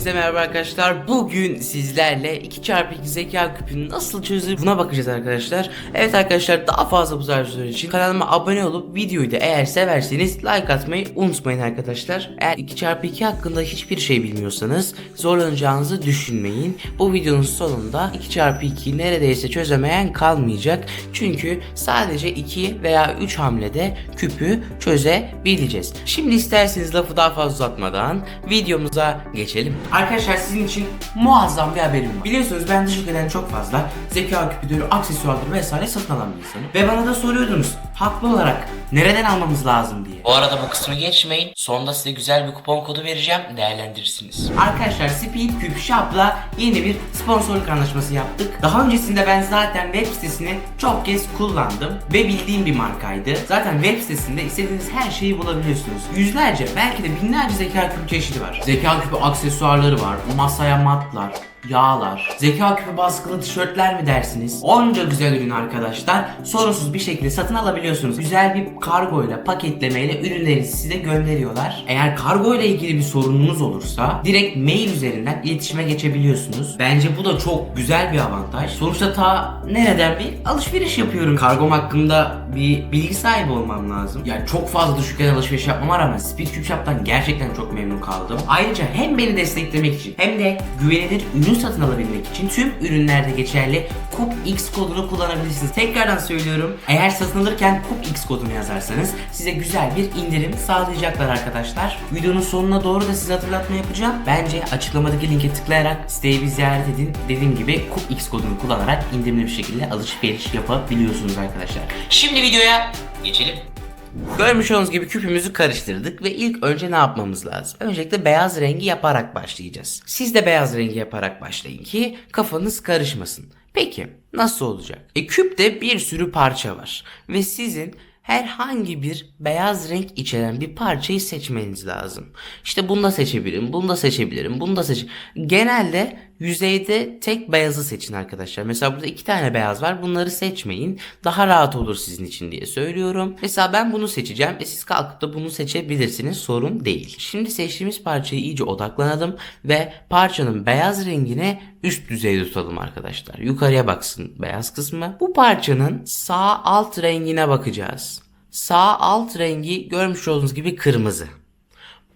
Hepinize merhaba arkadaşlar. Bugün sizlerle 2x2 zeka küpünü nasıl çözülür buna bakacağız arkadaşlar. Evet arkadaşlar daha fazla bu tarz için kanalıma abone olup videoyu da eğer severseniz like atmayı unutmayın arkadaşlar. Eğer 2x2 hakkında hiçbir şey bilmiyorsanız zorlanacağınızı düşünmeyin. Bu videonun sonunda 2x2 neredeyse çözemeyen kalmayacak. Çünkü sadece 2 veya 3 hamlede küpü çözebileceğiz. Şimdi isterseniz lafı daha fazla uzatmadan videomuza geçelim. Arkadaşlar sizin için muazzam bir haberim var. Biliyorsunuz ben dış ülkeden çok fazla zeka küpüdür, aksesuardır vesaire satın alan bir insanım. Ve bana da soruyordunuz haklı olarak nereden almamız lazım diye. Bu arada bu kısmı geçmeyin. Sonunda size güzel bir kupon kodu vereceğim. Değerlendirirsiniz. Arkadaşlar Speed Küp Shop'la yeni bir sponsorluk anlaşması yaptık. Daha öncesinde ben zaten web sitesini çok kez kullandım ve bildiğim bir markaydı. Zaten web sitesinde istediğiniz her şeyi bulabiliyorsunuz. Yüzlerce belki de binlerce zeka küpü çeşidi var. Zeka küpü aksesuarları var. Masaya matlar, yağlar, zeka küpü baskılı tişörtler mi dersiniz? Onca güzel ürün arkadaşlar. Sorunsuz bir şekilde satın alabiliyorsunuz. Güzel bir kargoyla, paketlemeyle ürünleri size gönderiyorlar. Eğer kargo ile ilgili bir sorununuz olursa direkt mail üzerinden iletişime geçebiliyorsunuz. Bence bu da çok güzel bir avantaj. Sonuçta ta nereden bir alışveriş yapıyorum. Kargom hakkında bir bilgi sahibi olmam lazım. Yani çok fazla düşükten alışveriş yapmama rağmen Speed Cube Shop'tan gerçekten çok memnun kaldım. Ayrıca hem beni desteklemek için hem de güvenilir ürün satın alabilmek için tüm ürünlerde geçerli Kup X kodunu kullanabilirsiniz. Tekrardan söylüyorum. Eğer satın alırken Kup X kodunu yazarsanız size güzel bir indirim sağlayacaklar arkadaşlar. Videonun sonuna doğru da size hatırlatma yapacağım. Bence açıklamadaki linke tıklayarak siteyi bir ziyaret edin. Dediğim gibi Kup X kodunu kullanarak indirimli bir şekilde alışveriş yapabiliyorsunuz arkadaşlar. Şimdi videoya geçelim. Görmüş olduğunuz gibi küpümüzü karıştırdık ve ilk önce ne yapmamız lazım? Öncelikle beyaz rengi yaparak başlayacağız. Siz de beyaz rengi yaparak başlayın ki kafanız karışmasın. Peki nasıl olacak? E küpte bir sürü parça var ve sizin herhangi bir beyaz renk içeren bir parçayı seçmeniz lazım. İşte bunu da seçebilirim, bunu da seçebilirim, bunu da seç. Genelde yüzeyde tek beyazı seçin arkadaşlar. Mesela burada iki tane beyaz var. Bunları seçmeyin. Daha rahat olur sizin için diye söylüyorum. Mesela ben bunu seçeceğim. E siz kalkıp da bunu seçebilirsiniz. Sorun değil. Şimdi seçtiğimiz parçayı iyice odaklanalım ve parçanın beyaz rengine üst düzeyde tutalım arkadaşlar. Yukarıya baksın beyaz kısmı. Bu parçanın sağ alt rengine bakacağız. Sağ alt rengi görmüş olduğunuz gibi kırmızı.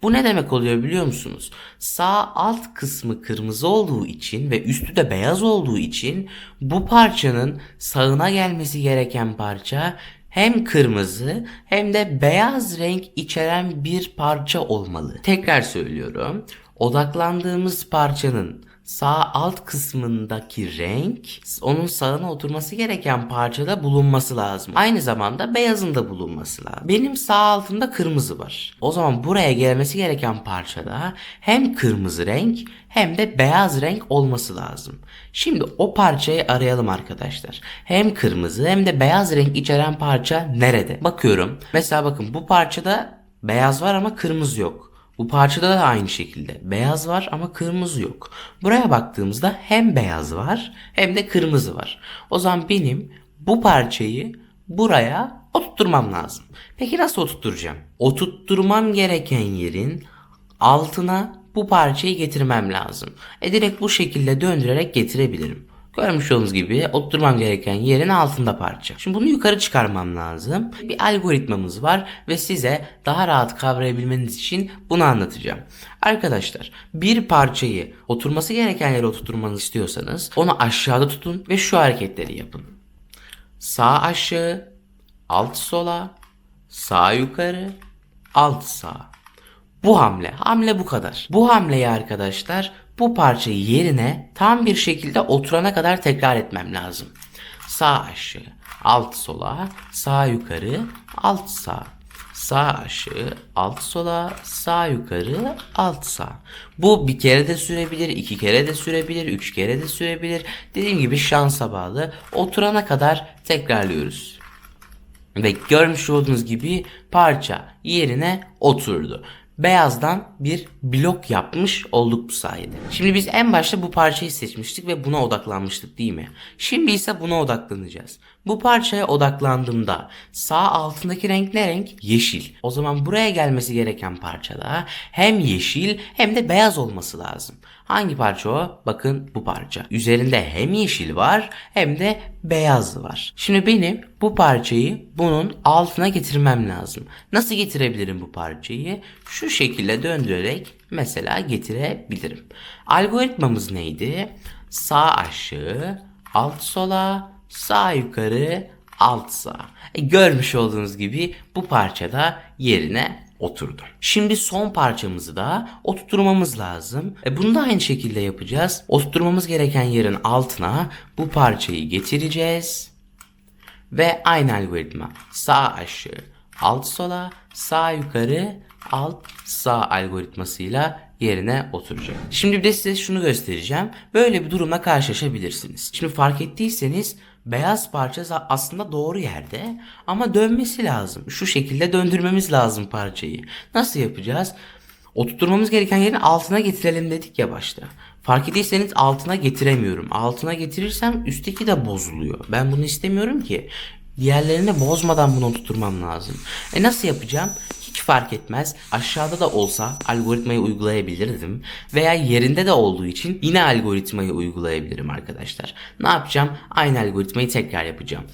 Bu ne demek oluyor biliyor musunuz? Sağ alt kısmı kırmızı olduğu için ve üstü de beyaz olduğu için bu parçanın sağına gelmesi gereken parça hem kırmızı hem de beyaz renk içeren bir parça olmalı. Tekrar söylüyorum. Odaklandığımız parçanın sağ alt kısmındaki renk onun sağına oturması gereken parçada bulunması lazım. Aynı zamanda beyazın da bulunması lazım. Benim sağ altımda kırmızı var. O zaman buraya gelmesi gereken parçada hem kırmızı renk hem de beyaz renk olması lazım. Şimdi o parçayı arayalım arkadaşlar. Hem kırmızı hem de beyaz renk içeren parça nerede? Bakıyorum. Mesela bakın bu parçada beyaz var ama kırmızı yok. Bu parçada da aynı şekilde. Beyaz var ama kırmızı yok. Buraya baktığımızda hem beyaz var hem de kırmızı var. O zaman benim bu parçayı buraya oturtturmam lazım. Peki nasıl oturtturacağım? Oturtturmam gereken yerin altına bu parçayı getirmem lazım. E direkt bu şekilde döndürerek getirebilirim. Görmüş olduğunuz gibi oturtmam gereken yerin altında parça. Şimdi bunu yukarı çıkarmam lazım. Bir algoritmamız var ve size daha rahat kavrayabilmeniz için bunu anlatacağım. Arkadaşlar bir parçayı oturması gereken yere oturtmanızı istiyorsanız onu aşağıda tutun ve şu hareketleri yapın. Sağ aşağı, alt sola, sağ yukarı, alt sağ. Bu hamle. Hamle bu kadar. Bu hamleyi arkadaşlar bu parçayı yerine tam bir şekilde oturana kadar tekrar etmem lazım. Sağ aşağı, alt sola, sağ yukarı, alt sağ. Sağ aşağı, alt sola, sağ yukarı, alt sağ. Bu bir kere de sürebilir, iki kere de sürebilir, üç kere de sürebilir. Dediğim gibi şansa bağlı. Oturana kadar tekrarlıyoruz. Ve görmüş olduğunuz gibi parça yerine oturdu. Beyazdan bir blok yapmış olduk bu sayede. Şimdi biz en başta bu parçayı seçmiştik ve buna odaklanmıştık değil mi? Şimdi ise buna odaklanacağız. Bu parçaya odaklandığımda sağ altındaki renk ne renk? Yeşil. O zaman buraya gelmesi gereken parçada hem yeşil hem de beyaz olması lazım. Hangi parça o? Bakın bu parça. Üzerinde hem yeşil var hem de beyaz var. Şimdi benim bu parçayı bunun altına getirmem lazım. Nasıl getirebilirim bu parçayı? Şu şekilde döndürerek mesela getirebilirim. Algoritmamız neydi? Sağ aşağı, alt sola, sağ yukarı, alt sağ. E, görmüş olduğunuz gibi bu parçada yerine oturdu. Şimdi son parçamızı da oturtmamız lazım. E bunu da aynı şekilde yapacağız. Oturtmamız gereken yerin altına bu parçayı getireceğiz. Ve aynı algoritma. Sağ aşağı, alt sola, sağ yukarı, alt sağ algoritmasıyla yerine oturacak. Şimdi bir de size şunu göstereceğim. Böyle bir durumla karşılaşabilirsiniz. Şimdi fark ettiyseniz beyaz parça aslında doğru yerde ama dönmesi lazım. Şu şekilde döndürmemiz lazım parçayı. Nasıl yapacağız? Oturtmamız gereken yerin altına getirelim dedik ya başta. Fark ettiyseniz altına getiremiyorum. Altına getirirsem üstteki de bozuluyor. Ben bunu istemiyorum ki. Diğerlerini bozmadan bunu oturtmam lazım. E nasıl yapacağım? Hiç fark etmez. Aşağıda da olsa algoritmayı uygulayabilirdim. Veya yerinde de olduğu için yine algoritmayı uygulayabilirim arkadaşlar. Ne yapacağım? Aynı algoritmayı tekrar yapacağım.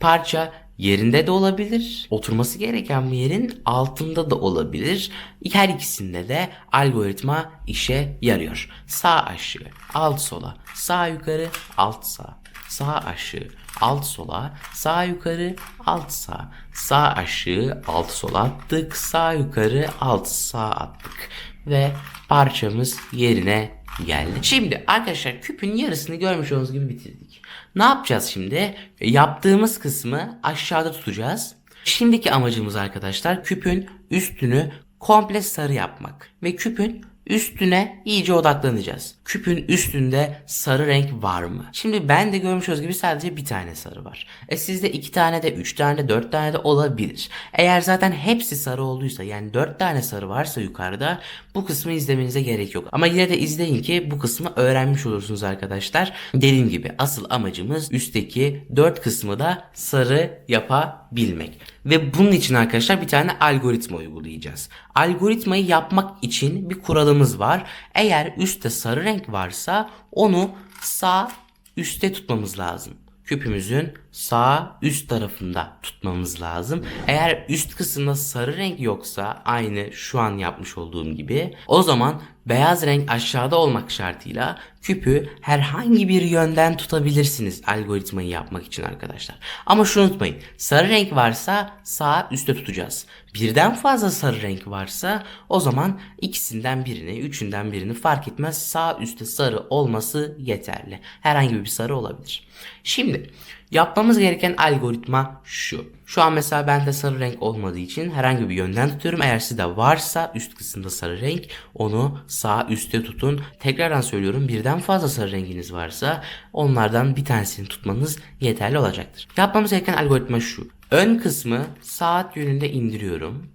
Parça yerinde de olabilir. Oturması gereken bir yerin altında da olabilir. Her ikisinde de algoritma işe yarıyor. Sağ aşağı, alt sola, sağ yukarı, alt sağ, sağ aşağı, alt sola, sağ yukarı, alt sağ, sağ aşağı, alt sola attık, sağ yukarı, alt sağ attık ve parçamız yerine geldi. Şimdi arkadaşlar küpün yarısını görmüş olduğunuz gibi bitirdik. Ne yapacağız şimdi? Yaptığımız kısmı aşağıda tutacağız. Şimdiki amacımız arkadaşlar küpün üstünü komple sarı yapmak ve küpün üstüne iyice odaklanacağız. Küpün üstünde sarı renk var mı? Şimdi ben de görmüş olduğunuz gibi sadece bir tane sarı var. E sizde iki tane de, üç tane de, dört tane de olabilir. Eğer zaten hepsi sarı olduysa yani dört tane sarı varsa yukarıda bu kısmı izlemenize gerek yok. Ama yine de izleyin ki bu kısmı öğrenmiş olursunuz arkadaşlar. Dediğim gibi asıl amacımız üstteki dört kısmı da sarı yapabilmek. Ve bunun için arkadaşlar bir tane algoritma uygulayacağız. Algoritmayı yapmak için bir kuralımız var. Eğer üstte sarı renk varsa onu sağ üstte tutmamız lazım. Küpümüzün sağ üst tarafında tutmamız lazım. Eğer üst kısımda sarı renk yoksa aynı şu an yapmış olduğum gibi o zaman beyaz renk aşağıda olmak şartıyla küpü herhangi bir yönden tutabilirsiniz algoritmayı yapmak için arkadaşlar. Ama şunu unutmayın sarı renk varsa sağ üstte tutacağız. Birden fazla sarı renk varsa o zaman ikisinden birini, üçünden birini fark etmez sağ üstte sarı olması yeterli. Herhangi bir sarı olabilir. Şimdi Yapmamız gereken algoritma şu. Şu an mesela bende sarı renk olmadığı için herhangi bir yönden tutuyorum. Eğer sizde varsa üst kısımda sarı renk onu sağ üstte tutun. Tekrardan söylüyorum birden fazla sarı renginiz varsa onlardan bir tanesini tutmanız yeterli olacaktır. Yapmamız gereken algoritma şu. Ön kısmı saat yönünde indiriyorum.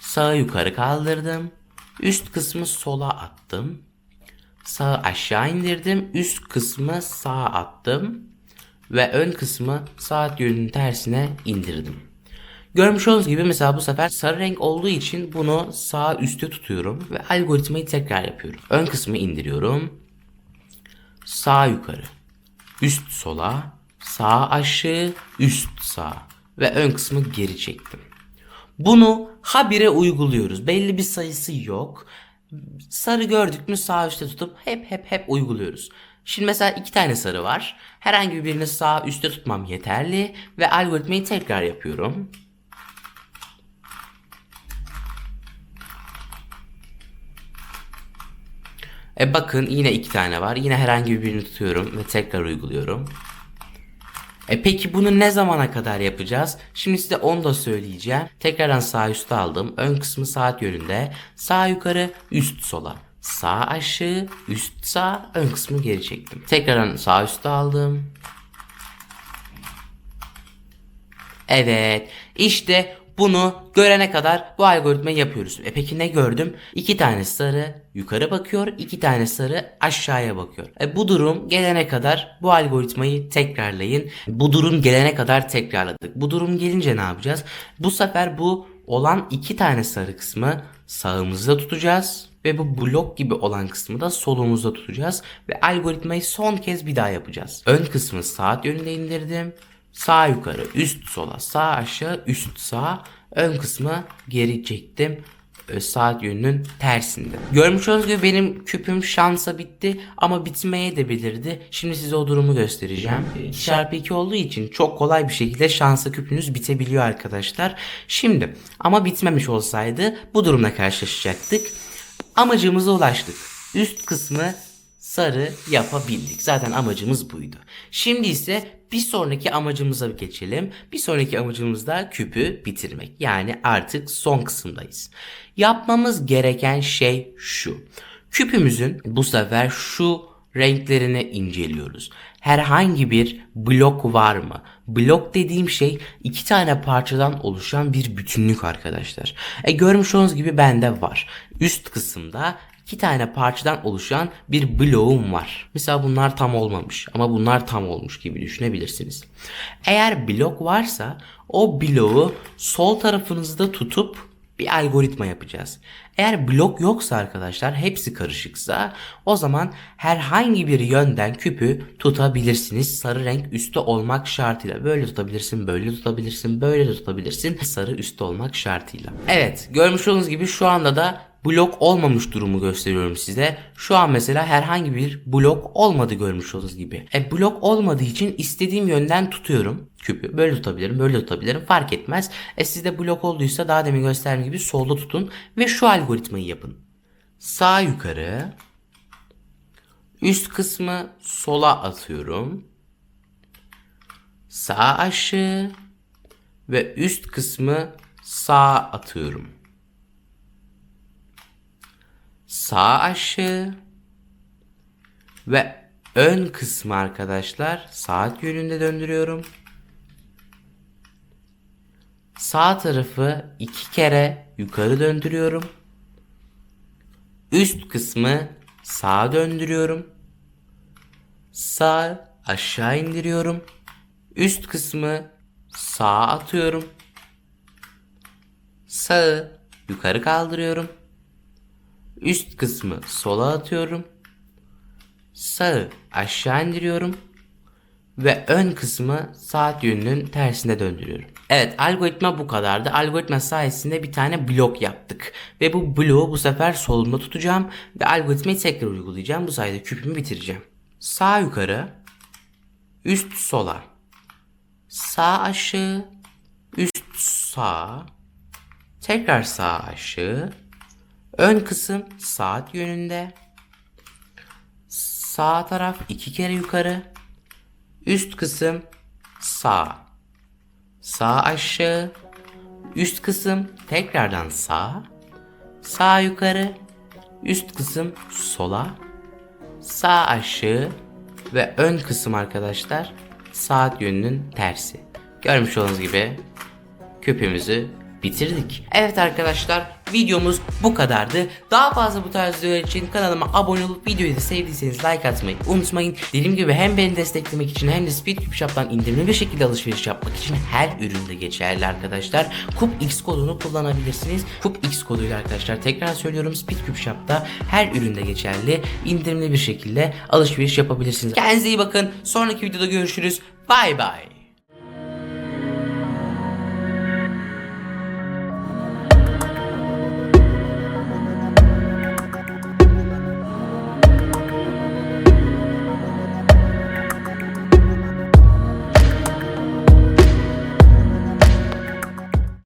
Sağı yukarı kaldırdım. Üst kısmı sola attım. Sağı aşağı indirdim. Üst kısmı sağa attım ve ön kısmı saat yönünün tersine indirdim. Görmüş olduğunuz gibi mesela bu sefer sarı renk olduğu için bunu sağ üstte tutuyorum ve algoritmayı tekrar yapıyorum. Ön kısmı indiriyorum. Sağ yukarı. Üst sola. Sağ aşağı. Üst sağ. Ve ön kısmı geri çektim. Bunu habire uyguluyoruz. Belli bir sayısı yok. Sarı gördük mü sağ üstte tutup hep hep hep uyguluyoruz. Şimdi mesela iki tane sarı var. Herhangi birini sağ üstte tutmam yeterli ve algoritmayı tekrar yapıyorum. E bakın yine iki tane var. Yine herhangi birini tutuyorum ve tekrar uyguluyorum. E peki bunu ne zamana kadar yapacağız? Şimdi size onu da söyleyeceğim. Tekrardan sağ üstte aldım. Ön kısmı saat yönünde. Sağ yukarı, üst sola. Sağ aşağı, üst sağ, ön kısmı geri çektim. Tekrardan sağ üstte aldım. Evet, işte bunu görene kadar bu algoritmayı yapıyoruz. E peki ne gördüm? İki tane sarı yukarı bakıyor, iki tane sarı aşağıya bakıyor. E bu durum gelene kadar bu algoritmayı tekrarlayın. Bu durum gelene kadar tekrarladık. Bu durum gelince ne yapacağız? Bu sefer bu olan iki tane sarı kısmı sağımızda tutacağız ve bu blok gibi olan kısmı da solumuzda tutacağız ve algoritmayı son kez bir daha yapacağız. Ön kısmı saat yönünde indirdim. Sağ yukarı, üst sola, sağ aşağı, üst sağ. Ön kısmı geri çektim. Saat yönünün tersinde. Görmüş olduğunuz gibi benim küpüm şansa bitti ama bitmeye de bilirdi. Şimdi size o durumu göstereceğim. 2 çarpı 2 olduğu için çok kolay bir şekilde şansa küpünüz bitebiliyor arkadaşlar. Şimdi ama bitmemiş olsaydı bu durumla karşılaşacaktık. Amacımıza ulaştık. Üst kısmı sarı yapabildik. Zaten amacımız buydu. Şimdi ise bir sonraki amacımıza geçelim. Bir sonraki amacımız da küpü bitirmek. Yani artık son kısımdayız. Yapmamız gereken şey şu. Küpümüzün bu sefer şu renklerini inceliyoruz. Herhangi bir blok var mı? Blok dediğim şey iki tane parçadan oluşan bir bütünlük arkadaşlar. E görmüş olduğunuz gibi bende var. Üst kısımda iki tane parçadan oluşan bir bloğum var. Mesela bunlar tam olmamış ama bunlar tam olmuş gibi düşünebilirsiniz. Eğer blok varsa o bloğu sol tarafınızda tutup bir algoritma yapacağız. Eğer blok yoksa arkadaşlar hepsi karışıksa o zaman herhangi bir yönden küpü tutabilirsiniz. Sarı renk üstte olmak şartıyla. Böyle tutabilirsin, böyle tutabilirsin, böyle tutabilirsin. Sarı üstte olmak şartıyla. Evet görmüş olduğunuz gibi şu anda da blok olmamış durumu gösteriyorum size. Şu an mesela herhangi bir blok olmadı görmüş olduğunuz gibi. E blok olmadığı için istediğim yönden tutuyorum küpü. Böyle tutabilirim, böyle tutabilirim fark etmez. E sizde blok olduysa daha demin gösterdiğim gibi solda tutun ve şu algoritmayı yapın. Sağ yukarı üst kısmı sola atıyorum. Sağ aşağı ve üst kısmı sağa atıyorum. Sağ aşağı ve ön kısmı arkadaşlar saat yönünde döndürüyorum. Sağ tarafı iki kere yukarı döndürüyorum. Üst kısmı sağa döndürüyorum. Sağ aşağı indiriyorum. Üst kısmı sağa atıyorum. Sağı yukarı kaldırıyorum. Üst kısmı sola atıyorum. Sağı aşağı indiriyorum. Ve ön kısmı saat yönünün tersine döndürüyorum. Evet algoritma bu kadardı. Algoritma sayesinde bir tane blok yaptık. Ve bu bloğu bu sefer solumda tutacağım. Ve algoritmayı tekrar uygulayacağım. Bu sayede küpümü bitireceğim. Sağ yukarı. Üst sola. Sağ aşağı. Üst sağ. Tekrar sağ aşağı. Ön kısım saat yönünde. Sağ taraf iki kere yukarı. Üst kısım sağ. Sağ aşağı. Üst kısım tekrardan sağ. Sağ yukarı. Üst kısım sola. Sağ aşağı ve ön kısım arkadaşlar saat yönünün tersi. Görmüş olduğunuz gibi küpümüzü bitirdik. Evet arkadaşlar videomuz bu kadardı. Daha fazla bu tarz videolar için kanalıma abone olup videoyu da sevdiyseniz like atmayı unutmayın. Dediğim gibi hem beni desteklemek için hem de Speedcube Shop'tan indirimli bir şekilde alışveriş yapmak için her üründe geçerli arkadaşlar. Kup X kodunu kullanabilirsiniz. Kup X koduyla arkadaşlar tekrar söylüyorum Speedcube Shop'ta her üründe geçerli indirimli bir şekilde alışveriş yapabilirsiniz. Kendinize iyi bakın. Sonraki videoda görüşürüz. Bay bay.